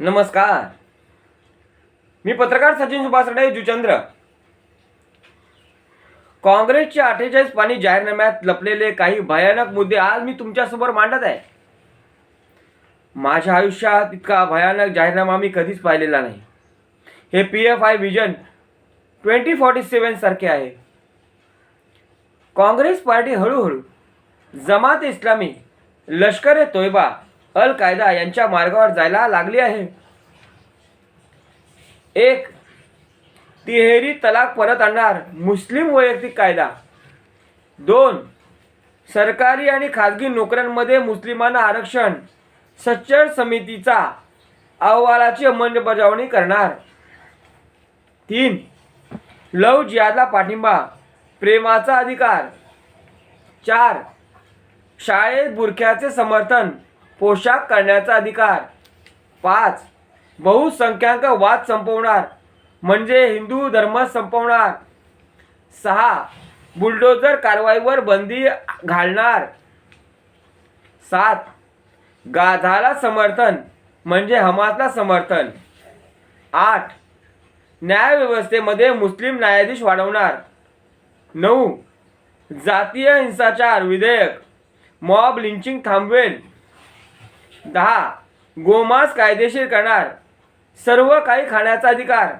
नमस्कार. मी पत्रकार सचिन सुभाषडे जुचंद्र. काँग्रेसचे अठ्ठेचाळीस पाणी जाहीरनाम्यात लपलेले काही भयानक मुद्दे आज मी तुमच्यासमोर मांडत आहे. माझ्या आयुष्यात इतका भयानक जाहीरनामा मी कधीच पाहिलेला नाही. हे P F I vision twenty forty seven सारखे आहे. काँग्रेस पार्टी हळूहळू जमात इस्लामी लष्कर ए तोयबा अल कायदा यांच्या मार्गावर जायला लागली आहे. एक तिहेरी तलाक परत आणणार मुस्लिम वैयक्तिक कायदा. दोन सरकारी आणि खाजगी नोकऱ्यांमध्ये मुस्लिमांना आरक्षण सच्चर समितीचा अहवालाची अंमलबजावणी करणार. तीन लव जिहादला पाठिंबा प्रेमाचा अधिकार. चार शाळेत बुरख्याचे समर्थन पोशाख करण्याचा अधिकार. पाच बहुसंख्याक वाद संपवणार म्हणजे हिंदू धर्म संपवणार. सहा बुलडोजर कारवाईवर बंदी घालणार. सात गाझाला समर्थन म्हणजे हमासला समर्थन. आठ न्यायव्यवस्थेमध्ये मुस्लिम न्यायाधीश वाढवणार. नऊ जातीय हिंसाचार विधेयक. मॉब लिंचिंग थांबवेल. दहा. गोमांस कायदेशीर करणार. सर्व काही खाण्याचा अधिकार.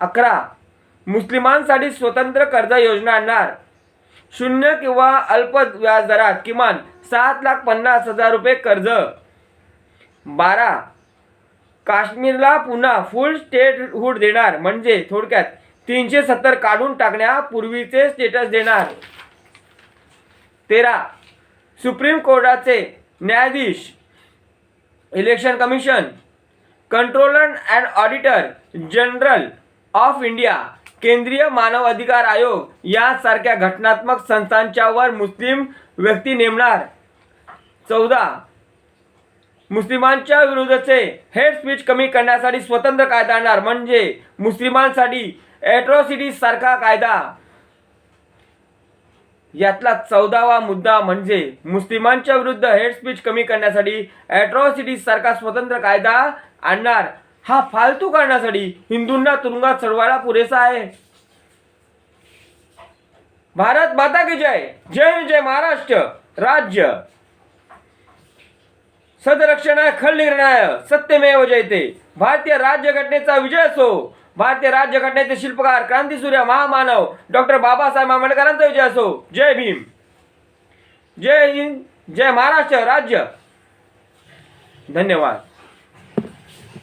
अकरा. मुस्लिमांसाठी स्वतंत्र कर्ज योजना आणणार. शून्य किंवा अल्प व्याजदरात किमान सात लाख पन्नास हजार रुपये कर्ज. बारा. काश्मीरला पुन्हा फुल स्टेटहूड देणार. म्हणजे थोडक्यात तीनशे सत्तर काढून टाकण्यापूर्वीचे स्टेटस देणार. तेरा. सुप्रीम कोर्टाचे न्यायाधीश election commission controller and auditor general of India केंद्रीय मानव अधिकार आयोग यासारख्या घटनात्मक संस्थांच्यावर मुस्लिम व्यक्ती नेमणार. चौदा मुस्लिमांच्या विरुद्धचे हेड स्पीच कमी करण्यासाठी स्वतंत्र कायदा आणणार. म्हणजे मुस्लिमांसाठी ॲट्रॉसिटीसारखा कायदा. यातला चौदावा मुद्दा म्हणजे मुस्लिमांच्या विरुद्ध हेड स्पीच कमी करण्यासाठी ॲट्रॉसिटी सारखा स्वतंत्र कायदा आणणार. हा फालतू करण्यासाठी हिंदूंना तुरुंगात चढवायला पुरेसा आहे. भारत माता की जय. जय जय महाराष्ट्र. राज्य. सदरक्षणाय खल खलनिर्णय सत्यमेव जयते. भारतीय राज्यघटनेचा विजय असो. भारतीय राज्यघटनेचे शिल्पकार क्रांतीसूर्य महामानव डॉक्टर बाबासाहेब आंबेडकरांचा विजय असो. जय भीम. जय हिंद जय महाराष्ट्र राज्य. धन्यवाद.